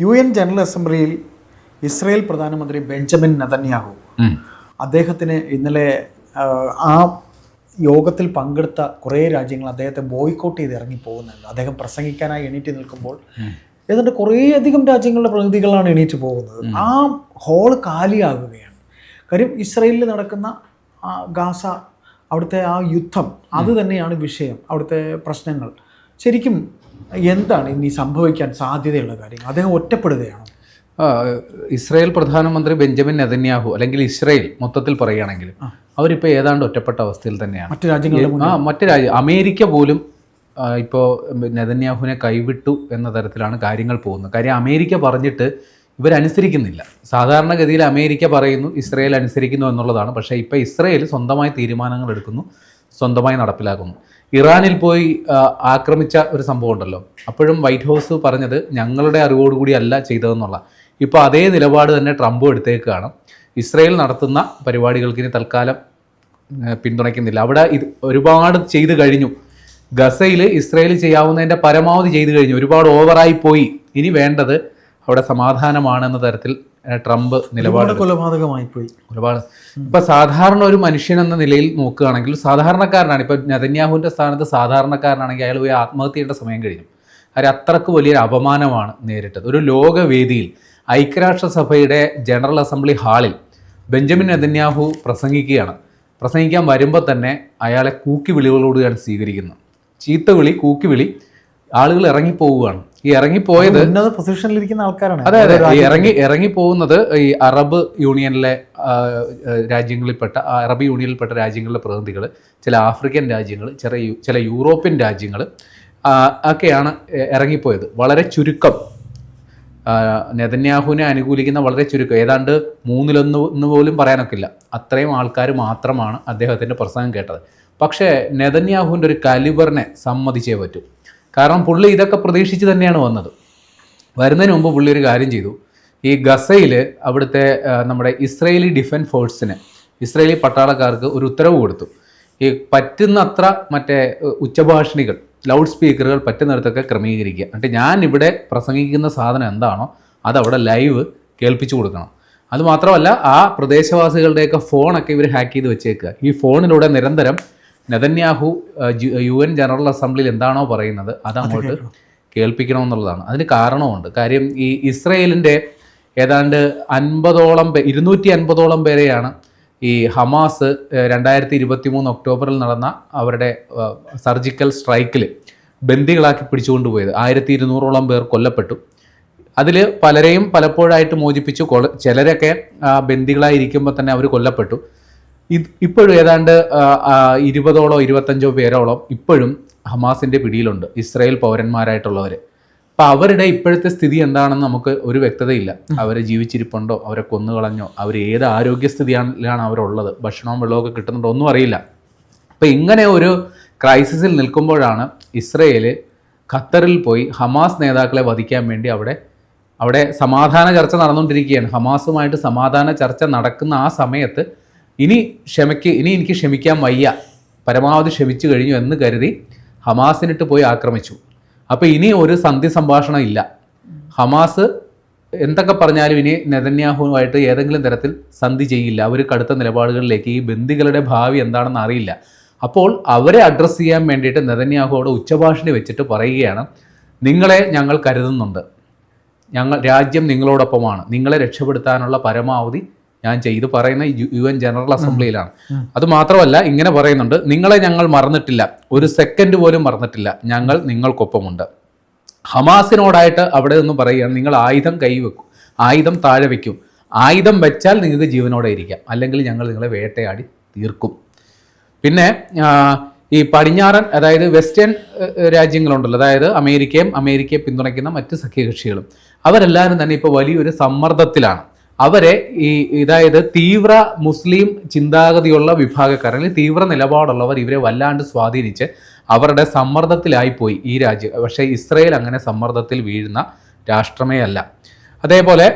U N general അസംബ്ലിയിൽ Israel പ്രധാനമന്ത്രി Benjamin Netanyahu. അദ്ദേഹത്തിന് ഇന്നലെ ആ, യോഗത്തിൽ പങ്കെടുത്ത കുറേ രാജ്യങ്ങൾ അദ്ദേഹത്തെ ബോയ്ക്കോട്ട് ചെയ്ത് ഇറങ്ങി പോകുന്നുണ്ട്. അദ്ദേഹം പ്രസംഗിക്കാനായി എണീറ്റ് നിൽക്കുമ്പോൾ ഏതാണ്ട് കുറേയധികം രാജ്യങ്ങളുടെ പ്രതിനിധികളാണ് എണീറ്റ് പോകുന്നത്. ആ ഹോൾ കാലിയാകുകയാണ്. കാര്യം ഇസ്രയേലിൽ നടക്കുന്ന ആ ഗാസ അവിടുത്തെ ആ യുദ്ധം അത് തന്നെയാണ് വിഷയം അവിടുത്തെ പ്രശ്നങ്ങൾ. ശരിക്കും എന്താണ് ഇനി സംഭവിക്കാൻ സാധ്യതയുള്ള കാര്യങ്ങൾ? അദ്ദേഹം ഒറ്റപ്പെടുകയാണ്? ഇസ്രായേൽ പ്രധാനമന്ത്രി ബെഞ്ചമിൻ നെതന്യാഹു അല്ലെങ്കിൽ ഇസ്രായേൽ മൊത്തത്തിൽ പറയുകയാണെങ്കിൽ അവരിപ്പോൾ ഏതാണ്ട് ഒറ്റപ്പെട്ട അവസ്ഥയിൽ തന്നെയാണ്. മറ്റു രാജ്യങ്ങളുടെ ആ മറ്റു രാജ്യ അമേരിക്ക പോലും ഇപ്പോൾ നെതന്യാഹുവിനെ കൈവിട്ടു എന്ന തരത്തിലാണ് കാര്യങ്ങൾ പോകുന്നത്. കാര്യം അമേരിക്ക പറഞ്ഞിട്ട് ഇവരനുസരിക്കുന്നില്ല. സാധാരണഗതിയിൽ അമേരിക്ക പറയുന്നു ഇസ്രയേൽ അനുസരിക്കുന്നു എന്നുള്ളതാണ്. പക്ഷേ ഇപ്പോൾ ഇസ്രയേൽ സ്വന്തമായി തീരുമാനങ്ങൾ എടുക്കുന്നു സ്വന്തമായി നടപ്പിലാക്കുന്നു. ഇറാനിൽ പോയി ആക്രമിച്ച ഒരു സംഭവം ഉണ്ടല്ലോ. അപ്പോഴും വൈറ്റ് ഹൗസ് പറഞ്ഞത് ഞങ്ങളുടെ അറിവോടുകൂടി അല്ല ചെയ്തതെന്നുള്ള. ഇപ്പോൾ അതേ നിലപാട് തന്നെ ട്രംപ് എടുത്തേക്കാണ്. ഇസ്രയേൽ നടത്തുന്ന പരിപാടികൾക്ക് ഇനി തൽക്കാലം പിന്തുണയ്ക്കുന്നില്ല. അവിടെ ഇത് ഒരുപാട് ചെയ്തു കഴിഞ്ഞു. ഗസയിൽ ഇസ്രയേൽ ചെയ്യാവുന്നതിന്റെ പരമാവധി ചെയ്തു കഴിഞ്ഞു. ഒരുപാട് ഓവറായി പോയി. ഇനി വേണ്ടത് അവിടെ സമാധാനമാണ് എന്ന തരത്തിൽ ട്രംപ് നിലപാട് കൊലപാതകമായി പോയി. ഒരുപാട് ഇപ്പൊ സാധാരണ ഒരു മനുഷ്യൻ എന്ന നിലയിൽ നോക്കുകയാണെങ്കിൽ സാധാരണക്കാരനാണ്. ഇപ്പൊ നെതന്യാഹുവിന്റെ സ്ഥാനത്ത് സാധാരണക്കാരനാണെങ്കിൽ അയാൾ പോയി ആത്മഹത്യ ചെയ്യേണ്ട സമയം കഴിഞ്ഞു. അവർ അത്രയ്ക്ക് വലിയൊരു അപമാനമാണ് നേരിട്ടത്. ഒരു ലോകവേദിയിൽ ഐക്യരാഷ്ട്രസഭയുടെ ജനറൽ അസംബ്ലി ഹാളിൽ ബെഞ്ചമിൻ നെതന്യാഹു പ്രസംഗിക്കുകയാണ്. പ്രസംഗിക്കാൻ വരുമ്പോൾ തന്നെ അയാളെ കൂക്കി വിളികളോടുകയാണ് സ്വീകരിക്കുന്നത് ചീത്തവിളി കൂക്കിവിളി ആളുകൾ ഇറങ്ങിപ്പോവുകയാണ്. ഈ ഇറങ്ങിപ്പോയത് ഉന്നത പൊസിഷനിലിരിക്കുന്ന ആൾക്കാരാണ്. അതെ അതെ. ഈ ഇറങ്ങി ഇറങ്ങി പോകുന്നത് ഈ അറബ് യൂണിയനിലെ രാജ്യങ്ങളിൽപ്പെട്ട അറബ് യൂണിയനിൽപ്പെട്ട രാജ്യങ്ങളിലെ പ്രതിനിധികൾ ചില ആഫ്രിക്കൻ രാജ്യങ്ങൾ ചില ചില യൂറോപ്യൻ രാജ്യങ്ങൾ ഒക്കെയാണ് ഇറങ്ങിപ്പോയത്. വളരെ ചുരുക്കം. നെതന്യാഹുവിനെ അനുകൂലിക്കുന്ന വളരെ ചുരുക്കം. ഏതാണ്ട് മൂന്നിലൊന്ന് എന്ന് പോലും പറയാനൊക്കില്ല. അത്രയും ആൾക്കാർ മാത്രമാണ് അദ്ദേഹത്തിന്റെ പ്രസംഗം കേട്ടത്. പക്ഷേ നെതന്യാഹുവിന്റെ ഒരു കലിബറിനെ സമ്മതിച്ചേ പറ്റൂ. കാരണം പുള്ളി ഇതൊക്കെ പ്രതീക്ഷിച്ച് തന്നെയാണ് വന്നത്. വരുന്നതിന് മുമ്പ് പുള്ളി ഒരു കാര്യം ചെയ്തു. ഈ ഗസയിൽ അവിടുത്തെ നമ്മുടെ ഇസ്രയേലി ഡിഫൻസ് ഫോഴ്സിന് ഇസ്രയേലി പട്ടാളക്കാർക്ക് ഒരു ഉത്തരവ് കൊടുത്തു. ഈ പറ്റുന്നത്ര മറ്റേ ഉച്ചഭാഷണികൾ ലൗഡ് സ്പീക്കറുകൾ പറ്റുന്നിടത്തൊക്കെ ക്രമീകരിക്കുക. എന്നിട്ട് ഞാൻ ഇവിടെ പ്രസംഗിക്കുന്ന സാധനം എന്താണോ അതവിടെ ലൈവ് കേൾപ്പിച്ചു കൊടുക്കണം. അതുമാത്രമല്ല ആ പ്രദേശവാസികളുടെയൊക്കെ ഫോണൊക്കെ ഇവർ ഹാക്ക് ചെയ്ത് വെച്ചേക്കുക. ഈ ഫോണിലൂടെ നിരന്തരം നെതന്യാഹു യു എൻ ജനറൽ അസംബ്ലിയിൽ എന്താണോ പറയുന്നത് അത് അങ്ങോട്ട് കേൾപ്പിക്കണമെന്നുള്ളതാണ്. അതിന് കാരണമുണ്ട്. കാര്യം ഈ ഇസ്രയേലിന്റെ ഏതാണ്ട് അൻപതോളം പേ ഇരുന്നൂറ്റി അൻപതോളം പേരെയാണ് ഈ ഹമാസ് രണ്ടായിരത്തി ഇരുപത്തി മൂന്ന് ഒക്ടോബറിൽ നടന്ന അവരുടെ സർജിക്കൽ സ്ട്രൈക്കിൽ ബന്ദികളാക്കി പിടിച്ചുകൊണ്ടുപോയത്. ആയിരത്തി ഇരുന്നൂറോളം പേർ കൊല്ലപ്പെട്ടു. അതിൽ പലരെയും പലപ്പോഴായിട്ട് മോചിപ്പിച്ചു. ചിലരൊക്കെ ബന്ദികളായിരിക്കുമ്പോൾ തന്നെ അവർ കൊല്ലപ്പെട്ടു. ഇപ്പോഴും ഏതാണ്ട് ഇരുപതോളോ ഇരുപത്തഞ്ചോ പേരോളം ഇപ്പോഴും ഹമാസിന്റെ പിടിയിലുണ്ട് ഇസ്രായേൽ പൗരന്മാരായിട്ടുള്ളവർ അപ്പം അവരുടെ ഇപ്പോഴത്തെ സ്ഥിതി എന്താണെന്ന് നമുക്ക് ഒരു വ്യക്തതയില്ല. അവർ ജീവിച്ചിരിപ്പുണ്ടോ? അവരെ കൊന്നുകളഞ്ഞോ അവർ ഏത് ആരോഗ്യസ്ഥിതിയാണ് അവരുള്ളത്? ഭക്ഷണവും വെള്ളമൊക്കെ കിട്ടുന്നുണ്ടോ? ഒന്നും അറിയില്ല. അപ്പം ഇങ്ങനെ ഒരു ക്രൈസിസിൽ നിൽക്കുമ്പോഴാണ് ഇസ്രയേൽ ഖത്തറിൽ പോയി ഹമാസ് നേതാക്കളെ വധിക്കാൻ വേണ്ടി അവിടെ അവിടെ സമാധാന ചർച്ച നടന്നുകൊണ്ടിരിക്കുകയാണ്. ഹമാസുമായിട്ട് സമാധാന ചർച്ച നടക്കുന്ന ആ സമയത്ത് ഇനി ക്ഷമയ്ക്ക് ഇനി എനിക്ക് ക്ഷമിക്കാൻ വയ്യ. പരമാവധി ക്ഷമിച്ചു കഴിഞ്ഞു എന്ന് കരുതി ഹമാസിനിട്ട് പോയി ആക്രമിച്ചു. അപ്പോൾ ഇനി ഒരു സന്ധി സംഭാഷണം ഇല്ല. ഹമാസ് എന്തൊക്കെ പറഞ്ഞാലും ഇനി നെതന്യാഹുവുമായിട്ട് ഏതെങ്കിലും തരത്തിൽ സന്ധി ചെയ്യില്ല. അവർ കടുത്ത നിലപാടുകളിലേക്ക് ഈ ബന്ദികളുടെ ഭാവി എന്താണെന്ന് അറിയില്ല. അപ്പോൾ അവരെ അഡ്രസ്സ് ചെയ്യാൻ വേണ്ടിയിട്ട് നെതന്യാഹുവോട് ഉച്ചഭാഷണി വെച്ചിട്ട് പറയുകയാണ് നിങ്ങളെ ഞങ്ങൾ കരുതുന്നുണ്ട്. ഞങ്ങൾ രാജ്യം നിങ്ങളോടൊപ്പമാണ്. നിങ്ങളെ രക്ഷപ്പെടുത്താനുള്ള പരമാവധി ഞാൻ ചെയ്തു പറയുന്ന യു എൻ ജനറൽ അസംബ്ലിയിലാണ്. അത് മാത്രമല്ല ഇങ്ങനെ പറയുന്നുണ്ട് നിങ്ങളെ ഞങ്ങൾ മറന്നിട്ടില്ല. ഒരു സെക്കൻഡ് പോലും മറന്നിട്ടില്ല. ഞങ്ങൾ നിങ്ങൾക്കൊപ്പമുണ്ട്. ഹമാസിനോടായിട്ട് അവിടെ നിന്ന് പറയുകയാണ് നിങ്ങൾ ആയുധം കൈവെക്കും ആയുധം താഴെ വെക്കും. ആയുധം വെച്ചാൽ നിങ്ങൾക്ക് ജീവനോടെ ഇരിക്കാം. അല്ലെങ്കിൽ ഞങ്ങൾ നിങ്ങളെ വേട്ടയാടി തീർക്കും. പിന്നെ ഈ പടിഞ്ഞാറൻ അതായത് വെസ്റ്റേൺ രാജ്യങ്ങളുണ്ടല്ലോ. അതായത് അമേരിക്കയും അമേരിക്കയെ പിന്തുണയ്ക്കുന്ന മറ്റ് സഖ്യകക്ഷികളും. അവരെല്ലാവരും തന്നെ ഇപ്പോൾ വലിയൊരു സമ്മർദ്ദത്തിലാണ്. അവരെ ഈ ഇതായത് തീവ്ര മുസ്ലിം ചിന്താഗതിയുള്ള വിഭാഗക്കാർ അല്ലെങ്കിൽ തീവ്ര നിലപാടുള്ളവർ ഇവരെ വല്ലാണ്ട് സ്വാധീനിച്ച് അവരുടെ സമ്മർദ്ദത്തിലായിപ്പോയി ഈ രാജ്യം പക്ഷേ ഇസ്രയേൽ അങ്ങനെ സമ്മർദ്ദത്തിൽ വീഴുന്ന രാഷ്ട്രമേ അല്ല. അതേപോലെ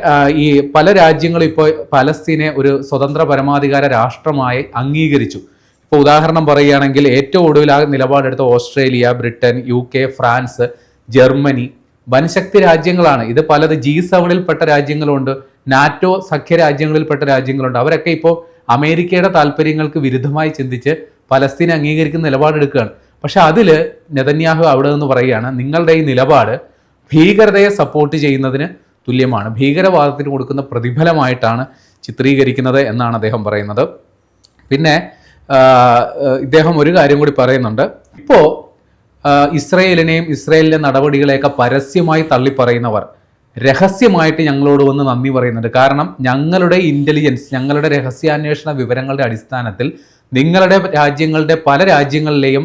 ഈ പല രാജ്യങ്ങളും ഇപ്പോൾ പലസ്തീനെ ഒരു സ്വതന്ത്ര പരമാധികാര രാഷ്ട്രമായി അംഗീകരിച്ചു. ഇപ്പോൾ ഉദാഹരണം പറയുകയാണെങ്കിൽ ഏറ്റവും ഒടുവിൽ ആ നിലപാടെടുത്ത Australia Britain U K France Germany വൻശക്തി രാജ്യങ്ങളാണ്. ഇത് പലത് ജി സെവനിൽപ്പെട്ട രാജ്യങ്ങളുണ്ട്. നാറ്റോ സഖ്യ രാജ്യങ്ങളിൽപ്പെട്ട രാജ്യങ്ങളുണ്ട്. അവരൊക്കെ ഇപ്പോൾ അമേരിക്കയുടെ താല്പര്യങ്ങൾക്ക് വിരുദ്ധമായി ചിന്തിച്ച് പലസ്തീനെ അംഗീകരിക്കുന്ന നിലപാടെടുക്കുകയാണ്. പക്ഷെ അതിൽ നെതന്യാഹു അവിടെ നിന്ന് പറയുകയാണ് നിങ്ങളുടെ ഈ നിലപാട് ഭീകരതയെ സപ്പോർട്ട് ചെയ്യുന്നതിന് തുല്യമാണ്. ഭീകരവാദത്തിന് കൊടുക്കുന്ന പ്രതിഫലമായിട്ടാണ് ചിത്രീകരിക്കുന്നത് എന്നാണ് അദ്ദേഹം പറയുന്നത്. പിന്നെ ഇദ്ദേഹം ഒരു കാര്യം കൂടി പറയുന്നുണ്ട്. ഇപ്പോൾ ഇസ്രയേലിനെയും ഇസ്രയേലിലെ നടപടികളെയൊക്കെ പരസ്യമായി തള്ളിപ്പറയുന്നവർ രഹസ്യമായിട്ട് ഞങ്ങളോട് വന്ന് നന്ദി പറയുന്നുണ്ട്. കാരണം ഞങ്ങളുടെ ഇന്റലിജൻസ് ഞങ്ങളുടെ രഹസ്യാന്വേഷണ വിവരങ്ങളുടെ അടിസ്ഥാനത്തിൽ നിങ്ങളുടെ രാജ്യങ്ങളുടെ പല രാജ്യങ്ങളിലെയും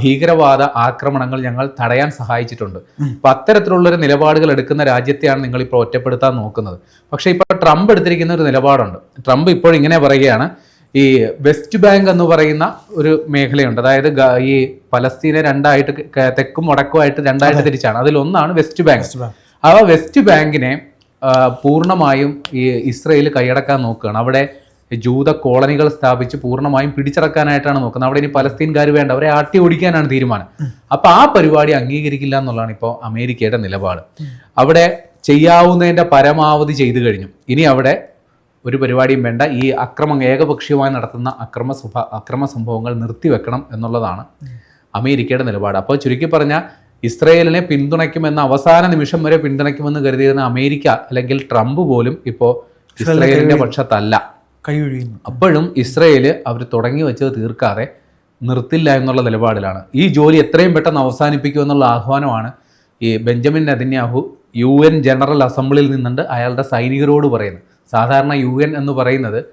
ഭീകരവാദ ആക്രമണങ്ങൾ ഞങ്ങൾ തടയാൻ സഹായിച്ചിട്ടുണ്ട്. അപ്പൊ അത്തരത്തിലുള്ളൊരു നിലപാടുകൾ എടുക്കുന്ന രാജ്യത്തെയാണ് നിങ്ങൾ ഇപ്പോൾ ഒറ്റപ്പെടുത്താൻ നോക്കുന്നത്. പക്ഷേ ഇപ്പോൾ ട്രംപ് എടുത്തിരിക്കുന്ന ഒരു നിലപാടുണ്ട്. ട്രംപ് ഇപ്പോൾ ഇങ്ങനെ പറയുകയാണ് ഈ വെസ്റ്റ് ബാങ്ക് എന്ന് പറയുന്ന ഒരു മേഖലയുണ്ട്. അതായത് ഈ പലസ്തീനെ രണ്ടായിട്ട് തെക്കും വടക്കുമായിട്ട് രണ്ടായിട്ട് തിരിച്ചാണ്. അതിലൊന്നാണ് വെസ്റ്റ് ബാങ്ക്. ആ വെസ്റ്റ് ബാങ്കിനെ പൂർണമായും ഈ ഇസ്രയേൽ കൈയടക്കാൻ നോക്കുകയാണ്. അവിടെ ജൂത കോളനികൾ സ്ഥാപിച്ച് പൂർണമായും പിടിച്ചടക്കാനായിട്ടാണ് നോക്കുന്നത്. അവിടെ ഇനി പലസ്തീൻകാർ വേണ്ട അവരെ ആട്ടി ഓടിക്കാനാണ് തീരുമാനം. അപ്പൊ ആ പരിപാടി അംഗീകരിക്കില്ല എന്നുള്ളതാണ് ഇപ്പോൾ അമേരിക്കയുടെ നിലപാട്. അവിടെ ചെയ്യാവുന്നതിന്റെ പരമാവധി ചെയ്തു കഴിഞ്ഞു. ഇനി അവിടെ ഒരു പരിപാടിയും വേണ്ട. ഈ അക്രമം ഏകപക്ഷീയമായി നടത്തുന്ന അക്രമ സ്വഭ അക്രമ സംഭവങ്ങൾ നിർത്തിവെക്കണം എന്നുള്ളതാണ് അമേരിക്കയുടെ നിലപാട്. അപ്പോൾ ചുരുക്കി പറഞ്ഞാൽ ഇസ്രയേലിനെ പിന്തുണയ്ക്കുമെന്ന അവസാന നിമിഷം വരെ പിന്തുണയ്ക്കുമെന്ന് കരുതിയിരുന്ന അമേരിക്ക അല്ലെങ്കിൽ ട്രംപ് പോലും ഇപ്പോൾ ഇസ്രയേലിന്റെ പക്ഷത്തല്ല. കൈയൊഴിയുന്നു. അപ്പോഴും ഇസ്രയേൽ അവർ തുടങ്ങി വെച്ചത് തീർക്കാതെ നിർത്തില്ല എന്നുള്ള നിലപാടിലാണ്. ഈ ജോലി എത്രയും പെട്ടെന്ന് അവസാനിപ്പിക്കുമെന്നുള്ള ആഹ്വാനമാണ് ഈ Benjamin Netanyahu U N general അസംബ്ലിയിൽ നിന്നുണ്ട്. അയാളുടെ സൈനികരോട് പറയുന്നത്. സാധാരണ യു എൻ എന്ന് പറയുന്നത്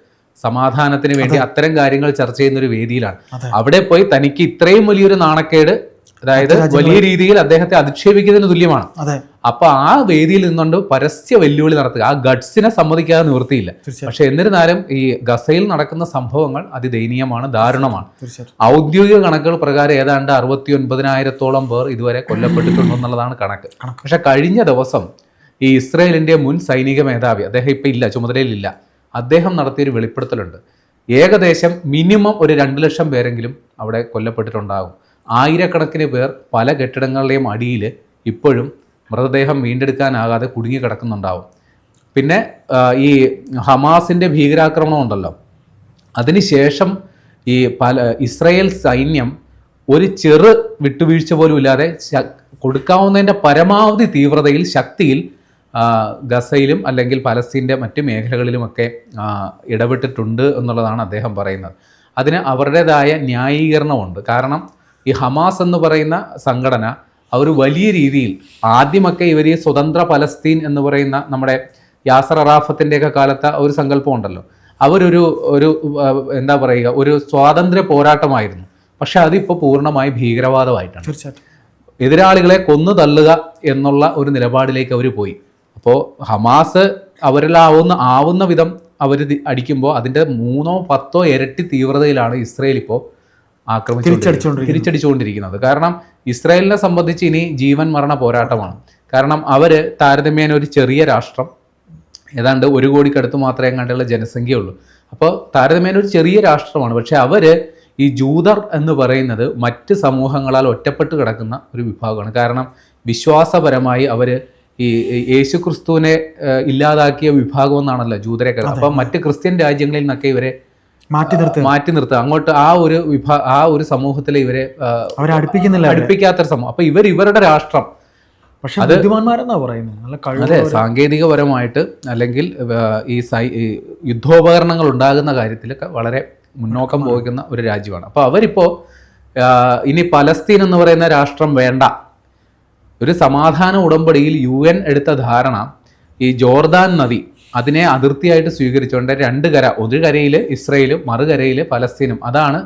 സമാധാനത്തിന് വേണ്ടി അത്തരം കാര്യങ്ങൾ ചർച്ച ചെയ്യുന്ന ഒരു വേദിയിലാണ്. അവിടെ പോയി തനിക്ക് ഇത്രയും വലിയൊരു നാണക്കേട് അതായത് വലിയ രീതിയിൽ അദ്ദേഹത്തെ അധിക്ഷേപിക്കുന്നതിന് തുല്യമാണ്. അപ്പൊ ആ വേദിയിൽ നിന്നുകൊണ്ട് പരസ്യ വെല്ലുവിളി നടത്തുക ആ ഗഡ്സിനെ സമ്മതിക്കാതെ നിവൃത്തിയില്ല. പക്ഷെ എന്നിരുന്നാലും ഈ ഗസയിൽ നടക്കുന്ന സംഭവങ്ങൾ അതിദയനീയമാണ് ദാരുണമാണ്. ഔദ്യോഗിക കണക്കുകൾ പ്രകാരം ഏതാണ്ട് അറുപത്തി ഒൻപതിനായിരത്തോളം പേർ ഇതുവരെ കൊല്ലപ്പെട്ടിട്ടുണ്ടെന്നുള്ളതാണ് കണക്ക്. പക്ഷെ കഴിഞ്ഞ ദിവസം ഈ ഇസ്രയേലിന്റെ മുൻ സൈനിക മേധാവി അദ്ദേഹം ഇപ്പൊ ഇല്ല ചുമതലയിലില്ല അദ്ദേഹം നടത്തിയൊരു വെളിപ്പെടുത്തലുണ്ട്. ഏകദേശം മിനിമം ഒരു രണ്ട് ലക്ഷം പേരെങ്കിലും അവിടെ കൊല്ലപ്പെട്ടിട്ടുണ്ടാകും. ആയിരക്കണക്കിന് പേർ പല കെട്ടിടങ്ങളുടെയും അടിയിൽ ഇപ്പോഴും മൃതദേഹം വീണ്ടെടുക്കാനാകാതെ കുടുങ്ങി കിടക്കുന്നുണ്ടാവും. പിന്നെ ഈ ഹമാസിന്റെ ഭീകരാക്രമണം ഉണ്ടല്ലോ. അതിനുശേഷം ഈ പല ഇസ്രയേൽ സൈന്യം ഒരു ചെറു വിട്ടുവീഴ്ച പോലും ഇല്ലാതെ കൊടുക്കാവുന്നതിന്റെ പരമാവധി തീവ്രതയിൽ ശക്തിയിൽ ഗസയിലും അല്ലെങ്കിൽ പലസ്തീന്റെ മറ്റ് മേഖലകളിലുമൊക്കെ ഇടപെട്ടിട്ടുണ്ട് എന്നുള്ളതാണ് അദ്ദേഹം പറയുന്നത്. അതിന് അവരുടേതായ ന്യായീകരണമുണ്ട്. കാരണം ഈ ഹമാസ് എന്ന് പറയുന്ന സംഘടന അവർ വലിയ രീതിയിൽ ആദ്യമൊക്കെ ഇവർ ഈ സ്വതന്ത്ര പലസ്തീൻ എന്ന് പറയുന്ന നമ്മുടെ യാസർ അറാഫത്തിന്റെയൊക്കെ കാലത്ത് ഒരു സങ്കല്പം ഉണ്ടല്ലോ. അവരൊരു ഒരു എന്താ പറയുക ഒരു സ്വാതന്ത്ര്യ പോരാട്ടമായിരുന്നു. പക്ഷെ അതിപ്പോൾ പൂർണമായി ഭീകരവാദമായിട്ടാണ്. തീർച്ചയായിട്ടും. എതിരാളികളെ കൊന്നു തള്ളുക എന്നുള്ള ഒരു നിലപാടിലേക്ക് അവർ പോയി. അപ്പോൾ ഹമാസ് അവരിലാവുന്ന ആവുന്ന വിധം അവർ അടിക്കുമ്പോൾ അതിന്റെ മൂന്നോ പത്തോ ഇരട്ടി തീവ്രതയിലാണ് ഇസ്രയേൽ ഇപ്പോൾ ആക്രമിച്ചു തിരിച്ചടിച്ചുകൊണ്ടിരിക്കുന്നത്. കാരണം ഇസ്രായേലിനെ സംബന്ധിച്ച് ഇനി ജീവൻ മരണ പോരാട്ടമാണ്. കാരണം അവർ താരതമ്യേന ഒരു ചെറിയ രാഷ്ട്രം. ഏതാണ്ട് ഒരു കോടിക്കടുത്ത് മാത്രമേ കണ്ടുള്ള ജനസംഖ്യയുള്ളൂ. അപ്പോൾ താരതമ്യേന ഒരു ചെറിയ രാഷ്ട്രമാണ്. പക്ഷെ അവർ ഈ ജൂതർ എന്ന് പറയുന്നത് മറ്റ് സമൂഹങ്ങളാൽ ഒറ്റപ്പെട്ട് കിടക്കുന്ന ഒരു വിഭാഗമാണ്. കാരണം വിശ്വാസപരമായി അവർ ഈ യേശു ക്രിസ്തുവിനെ ഇല്ലാതാക്കിയ വിഭാഗം എന്നാണല്ലോ ജൂതരെ അപ്പം മറ്റ് ക്രിസ്ത്യൻ രാജ്യങ്ങളിൽ നിന്നൊക്കെ ഇവരെ മാറ്റി നിർത്തുക. മാറ്റി നിർത്തുക. അങ്ങോട്ട് ആ ഒരു വിഭാ ആ ഒരു സമൂഹത്തിലെ ഇവരെ അടുപ്പിക്കുന്നില്ല അടുപ്പിക്കാത്ത അടുപ്പിക്കാത്തൊരു സമൂഹം. അപ്പൊ ഇവർ ഇവരുടെ രാഷ്ട്രം. പക്ഷെ ബുദ്ധിമാന്മാരെന്നാ പറയുന്നത്. അതെ സാങ്കേതികപരമായിട്ട് അല്ലെങ്കിൽ ഈ സൈ യുദ്ധോപകരണങ്ങൾ ഉണ്ടാകുന്ന കാര്യത്തിലൊക്കെ വളരെ മുന്നോക്കം പോയിക്കുന്ന ഒരു രാജ്യമാണ്. അപ്പോൾ അവരിപ്പോൾ ഇനി പലസ്തീൻ എന്ന് പറയുന്ന രാഷ്ട്രം വേണ്ട. ഒരു സമാധാന ഉടമ്പടിയിൽ യു എൻ എടുത്ത ധാരണ ഈ ജോർദാൻ നദി അതിനെ അതിർത്തിയായിട്ട് സ്വീകരിച്ചുകൊണ്ട് രണ്ട് കര ഒരു കരയിൽ ഇസ്രയേലും മറുകരയിൽ പലസ്തീനും അതാണ്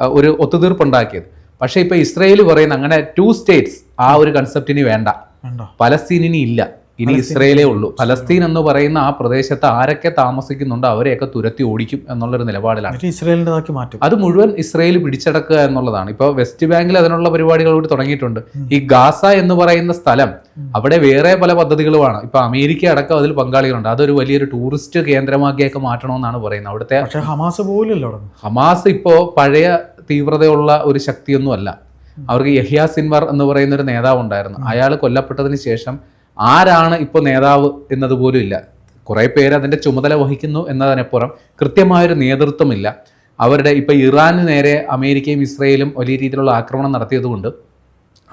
ഒരു ഒത്തുതീർപ്പുണ്ടാക്കിയത്. പക്ഷേ ഇപ്പോൾ ഇസ്രയേൽ പറയുന്ന അങ്ങനെ ടു സ്റ്റേറ്റ്സ് ആ ഒരു കൺസെപ്റ്റിന് വേണ്ട. വേണ്ടോ. പലസ്തീനിനി ഇല്ല. ഇനി ഇസ്രയേലേ ഉള്ളൂ. ഫലസ്തീൻ എന്ന് പറയുന്ന ആ പ്രദേശത്ത് ആരൊക്കെ താമസിക്കുന്നുണ്ടോ അവരെയൊക്കെ തുരത്തി ഓടിക്കും എന്നുള്ളൊരു നിലപാടിലാണ്. ഇസ്രയേലിന്റെതാക്കി മാറ്റും. അത് മുഴുവൻ ഇസ്രയേൽ പിടിച്ചടക്കുക എന്നുള്ളതാണ്. ഇപ്പോൾ വെസ്റ്റ് ബാങ്കിൽ അതിനുള്ള പരിപാടികൾ കൂടി തുടങ്ങിയിട്ടുണ്ട്. ഈ ഗാസ എന്ന് പറയുന്ന സ്ഥലം അവിടെ വേറെ പല പദ്ധതികളുമാണ്. ഇപ്പൊ അമേരിക്ക അടക്കം അതിൽ പങ്കാളികളുണ്ട്. അതൊരു വലിയൊരു ടൂറിസ്റ്റ് കേന്ദ്രമാക്കിയൊക്കെ മാറ്റണമെന്നാണ് പറയുന്നത്. അവിടുത്തെ ഹമാസ് പോലും ഹമാസ് ഇപ്പോ പഴയ തീവ്രതയുള്ള ഒരു ശക്തിയൊന്നും അല്ല അവർക്ക് യഹിയ സിൻവർ എന്ന് പറയുന്ന ഒരു നേതാവ് ഉണ്ടായിരുന്നു അയാൾ കൊല്ലപ്പെട്ടതിന് ശേഷം ആരാണ് ഇപ്പോൾ നേതാവ് എന്നതുപോലും ഇല്ല. കുറേ പേര് അതിന്റെ ചുമതല വഹിക്കുന്നു എന്നതിനപ്പുറം കൃത്യമായൊരു നേതൃത്വമില്ല. അവരുടെ ഇപ്പോൾ ഇറാന് നേരെ അമേരിക്കയും ഇസ്രയേലും വലിയ രീതിയിലുള്ള ആക്രമണം നടത്തിയതുകൊണ്ട്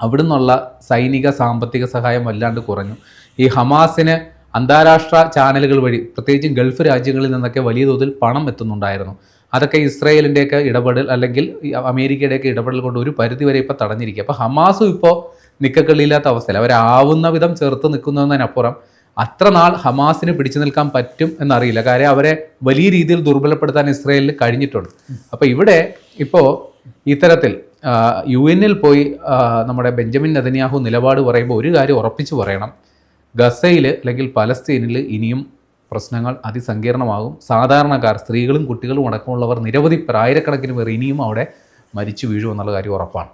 അവിടുന്നുള്ള സൈനിക സാമ്പത്തിക സഹായം വല്ലാണ്ട് കുറഞ്ഞു. ഈ ഹമാസിന് അന്താരാഷ്ട്ര ചാനലുകൾ വഴി പ്രത്യേകിച്ചും ഗൾഫ് രാജ്യങ്ങളിൽ നിന്നൊക്കെ വലിയ തോതിൽ പണം എത്തുന്നുണ്ടായിരുന്നു. അതൊക്കെ ഇസ്രയേലിന്റെയൊക്കെ ഇടപെടൽ അല്ലെങ്കിൽ അമേരിക്കയുടെയൊക്കെ ഇടപെടൽ കൊണ്ട് ഒരു പരിധി വരെ ഇപ്പോൾ തടഞ്ഞിരിക്കുക. അപ്പോൾ ഹമാസും ഇപ്പോൾ നിക്കക്കള്ളിയില്ലാത്ത അവസ്ഥയിൽ അവരാവുന്ന വിധം ചെറുത്ത് നിൽക്കുന്നതിനപ്പുറം അത്ര നാൾ ഹമാസിന് പിടിച്ചു നിൽക്കാൻ പറ്റും എന്നറിയില്ല. കാര്യം അവരെ വലിയ രീതിയിൽ ദുർബലപ്പെടുത്താൻ ഇസ്രയേലിന് കഴിഞ്ഞിട്ടുണ്ട്. അപ്പോൾ ഇവിടെ ഇപ്പോൾ ഇത്തരത്തിൽ യു എന്നിൽ പോയി നമ്മുടെ ബെഞ്ചമിൻ നദന്യാഹു നിലപാട് പറയുമ്പോൾ ഒരു കാര്യം ഉറപ്പിച്ചു പറയണം. ഗസയിൽ അല്ലെങ്കിൽ പലസ്തീനിൽ ഇനിയും പ്രശ്നങ്ങൾ അതിസങ്കീർണമാകും. സാധാരണക്കാർ സ്ത്രീകളും കുട്ടികളും അടക്കമുള്ളവർ നിരവധി പേർ ആയിരക്കണക്കിന് പേർ ഇനിയും അവിടെ മരിച്ചു വീഴുമെന്നുള്ള കാര്യം ഉറപ്പാണ്.